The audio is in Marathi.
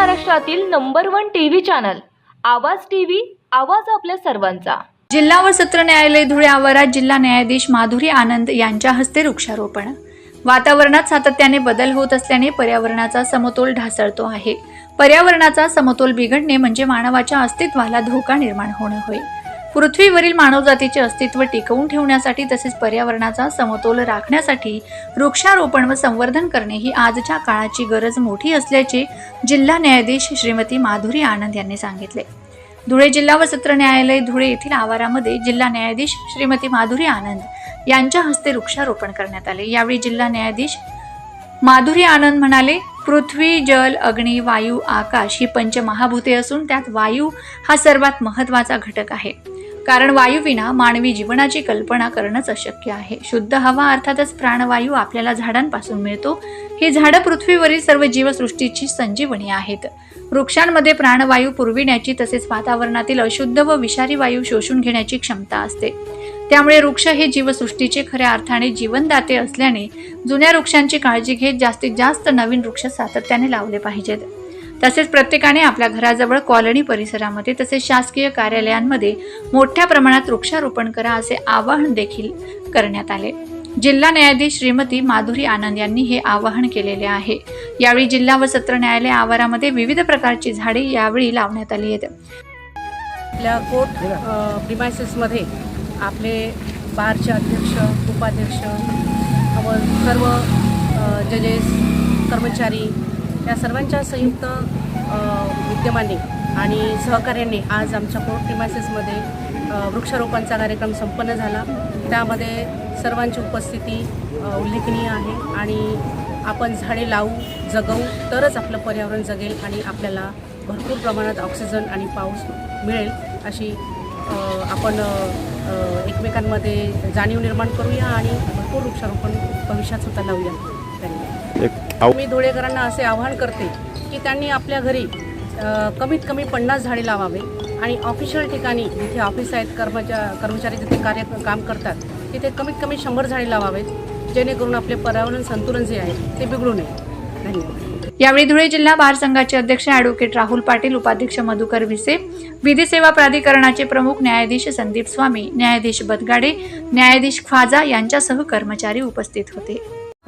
महाराष्ट्रातील number one TV channel Awaaz TV Awaaz आपल्या सर्वांचा. जिल्हा व सत्र न्यायालय धुळे आवारात जिल्हा न्यायाधीश माधुरी आनंद यांच्या हस्ते वृक्षारोपण. वातावरणात सातत्याने बदल होत असल्याने पर्यावरणाचा समतोल ढासळतो आहे. पर्यावरणाचा समतोल बिघडणे म्हणजे मानवाच्या अस्तित्वाला धोका निर्माण होणं होय. पृथ्वीवरील मानवजातीचे अस्तित्व टिकवून ठेवण्यासाठी तसेच पर्यावरणाचा समतोल राखण्यासाठी वृक्षारोपण व संवर्धन करणे ही आजच्या काळाची गरज मोठी असल्याचे जिल्हा न्यायाधीश श्रीमती माधुरी आनंद यांनी सांगितले. धुळे जिल्हा व सत्र न्यायालय धुळे येथील आवारामध्ये जिल्हा न्यायाधीश श्रीमती माधुरी आनंद यांच्या हस्ते वृक्षारोपण करण्यात आले. यावेळी जिल्हा न्यायाधीश माधुरी आनंद म्हणाले पृथ्वी जल अग्नी वायू आकाश ही पंचमहाभूते असून त्यात वायू हा सर्वात महत्त्वाचा घटक आहे. कारण वायूविना मानवी जीवनाची कल्पना करणंच अशक्य आहे. शुद्ध हवा अर्थातच प्राणवायू आपल्याला झाडांपासून मिळतो. ही झाडं पृथ्वीवरील सर्व जीवसृष्टीची संजीवनी आहेत. वृक्षांमध्ये प्राणवायू पुरविण्याची तसेच वातावरणातील अशुद्ध व विषारी वायू शोषून घेण्याची क्षमता असते. त्यामुळे वृक्ष हे जीवसृष्टीचे खऱ्या अर्थाने जीवनदाते असल्याने जुन्या वृक्षांची काळजी घेत जास्तीत जास्त नवीन वृक्ष सातत्याने लावले पाहिजेत. तसेच प्रत्येकाने आपल्या घराजवळ कॉलनी परिसरामध्ये तसेच शासकीय कार्यालयांमध्ये मोठ्या प्रमाणात वृक्षारोपण करा असे आवाहन देखील करण्यात आले. जिल्हा न्यायाधीश श्रीमती माधुरी आनंद यांनी हे आवाहन केलेले आहे. यावेळी जिल्हा व सत्र न्यायालय आवारामध्ये विविध प्रकारची झाडे यावेळी लावण्यात आली आहेत. आपल्या कोर्ट प्रिमायसेसमध्ये आपले बारचे अध्यक्ष उपाध्यक्ष व सर्व जजेस कर्मचारी या सर्वांच्या संयुक्त उद्यमाने विद्यमाने आणि सहकार्याने आज आमच्या कोर्ट प्रिमायसेसमध्ये वृक्षारोपणचा कार्यक्रम संपन्न झाला. त्यामध्ये सर्वांची उपस्थिती उल्लेखनीय आहे आणि आपण झाडे लावू जगवू तरच आपलं पर्यावरण जगेल आणि आपल्याला भरपूर प्रमाणात ऑक्सिजन आणि पाऊस मिळेल अशी आपण एकमेकांमध्ये जाणीव निर्माण करूया आणि भरपूर वृक्षारोपण भविष्यात सुद्धा लावूया. आव मी धुळेकरांना असे आवाहन करते की त्यांनी आपल्या घरी कमीत कमी पन्नास झाडे लावावे आणि ऑफिशियल ठिकाणी जिथे ऑफिस आहेत कर्मचा कर्मचारी जिथे कार्य काम करतात तिथे कमीत कमी शंभर झाडे लावावेत जेणेकरून आपले पर्यावरण संतुलन जे आहे ते बिघडू नये. धन्यवाद. यावेळी धुळे जिल्हा बार संघाचे अध्यक्ष ॲडव्होकेट राहुल पाटील उपाध्यक्ष मधुकर विसे विधी सेवा प्राधिकरणाचे प्रमुख न्यायाधीश संदीप स्वामी न्यायाधीश बदगाडे न्यायाधीश ख्वाजा यांच्यासह कर्मचारी उपस्थित होते.